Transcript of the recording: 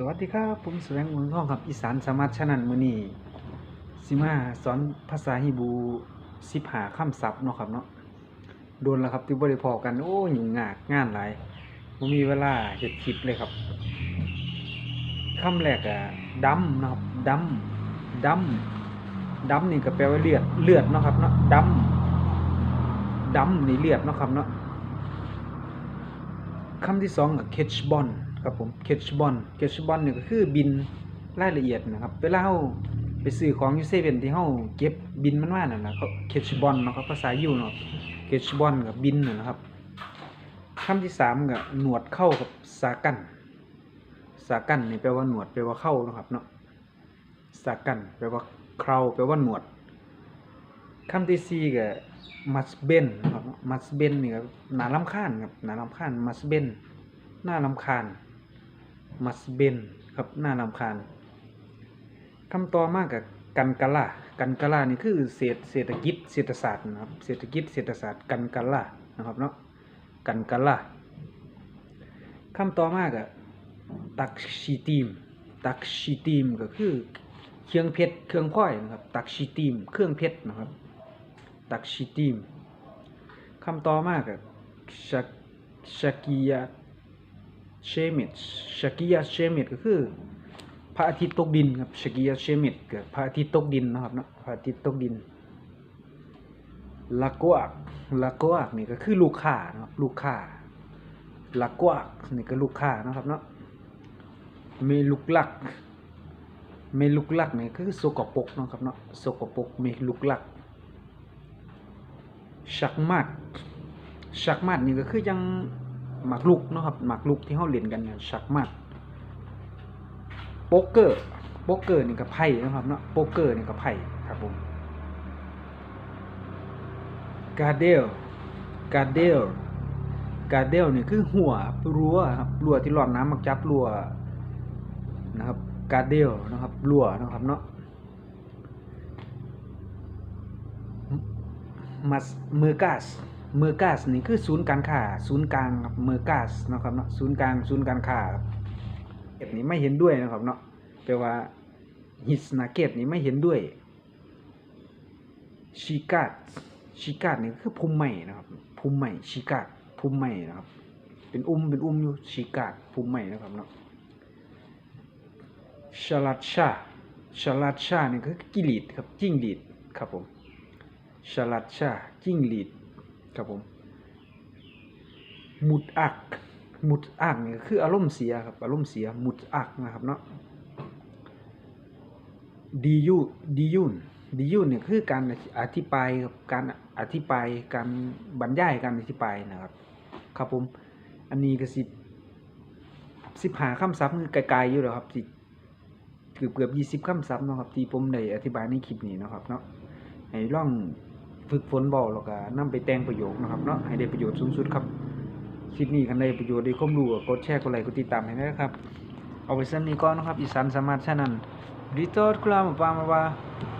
สวัสดีครับผมแสวงมืองทองครับอีสานสามารถชนันมือนี้สิมาสอนภาษาฮีบรูสิบหาคำศัพท์เนาะครับเนาะโดนแล้วครับที่บริพอกันโอ้ยุ่งยากงานหลายบ่มีเวลาเฮ็ดคลิปเลยครับคำแรกอะดำนะครับดำดำดำนี่ก็แปลว่าเลือดเลือดเนาะครับเนาะดำดำนี่เลือดเนาะครับเนาะคำที่สองก็ catch ball ครับผม catch ball catch ball นี่ก็คือบินรายละเอียดนะครับเวลาเราไปซื้อของยูเซเว่นที่เราเก็บบินมันมานั่นนะเขา catch ball เนาะครับภาษายิวเนาะ catch ball กับบินน่ะนะครับคำที่สามก็หนวดเข้ากับสากันสากันนี่แปลว่าหนวดแปลว่าเข้านะครับเนาะสากันแปลว่าเคราแปลว่าหนวดคำที่สี่ก็มัสเบนนะครับมัสเบนนี่ครับหนาลำคาญครับหนาลำคาญมัสเบนหน้าลำคาญ มัสเบนครับหน้าลำคาญคำต่อมากับกันกะลากันกะลานี่คือเศรษฐเศรษฐกิจเศรษฐศาสตร์นะครับเศรษฐกิจเศรษฐศาสตร์กันกะลานะครับเนาะกันกะลาคำต่อมากับตักชีตีม ตักชีตีมก็คือเครื่องเพชรเครื่องพ้อยนะครับ ตักชีตีม เครื่องเพชรนะครับ ตักชิติมคำต่อมากับชักชักิยา เชมิดชักิยาเชมิดก็คือพระอาทิตย์ตกดินครับชกิยาเชมิดกับพระอาทิตย์ตกดินนะครับเนาะพระอาทิตย์ตกดินลากวักลากวักนี่ก็คือลูกค้านะครับลูกค้าลากวักนี่ก็ลูกค้านะครับเนาะเมลุกลักเมลุกลักนี่คือสกปรกนะครับเนาะสกปรกเมลุกลักชักมัดชักมัดนี่ก็คือยัง หมากลุกเนาะครับหมากลุกที่เขาเล่นกันเนี่ยชักมัดโป๊กเกอร์โป๊กเกอร์นี่ก็ไพ่นะครับเนาะโป๊กเกอร์นี่ก็ไพ่ครับผมกาเดลกาเดลกาเดลนี่คือหัวรั้วครับรั้วที่หลอดน้ำมักจับรั้วนะครับกาเดลนะครับรั้วนะครับเนาะมัสเมอร์กาส เมอร์กาสนี่คือศูนย์การค้าศูนย์กลางเมอร์กาสนะครับเนาะศูนย์กลางศูนย์การค้าเก็บนี้ไม่เห็นด้วยนะครับเนาะแปลว่าฮิสนาเกตนี่ไม่เห็นด้วยชิกาดชิกาดนี่คือภูมิใหม่นะครับภูมิใหม่ชิกาดภูมิใหม่นะครับ เป็นอุ้มเป็นอุ้มอยู่ชิกาดภูมิใหม่นะครับเนาะชลัดชาชลัดชานี่คือกิลีดครับจิ้งหรีดครับผมฉลัดชาจิ้งหรีด ครับผมมุดอักมุดอักนี่ก็คืออารมณ์เสียครับ อารมณ์เสียมุดอักนะครับเนาะดียูดียุนดียุนเนี่ยคือการอธิบายครับการอธิบายการบรรยายการอธิบายนะครับ ครับผม อันนี้ก็สิสิบหาคำศัพท์คือไกลๆอยู่แล้วครับสิเกือบเกือบยี่สิบคำศัพท์นะครับที่ผมได้อธิบายในคลิปนี้นะครับเนาะให้ลอง ฝึกฝนเบาแล้วก็นำไปแต่งประโยคนะครับเนาะให้ได้ประโยชน์สูงสุดครับคลิปนี้กันได้ประโยชน์ได้ความรู้กดแชร์กดไลค์กดติดตามให้ด้วยนะครับ เอาไว้ซ้นนี้ก่อนนะครับอีสานสามารถชานันรีทอดกลามปามาว่า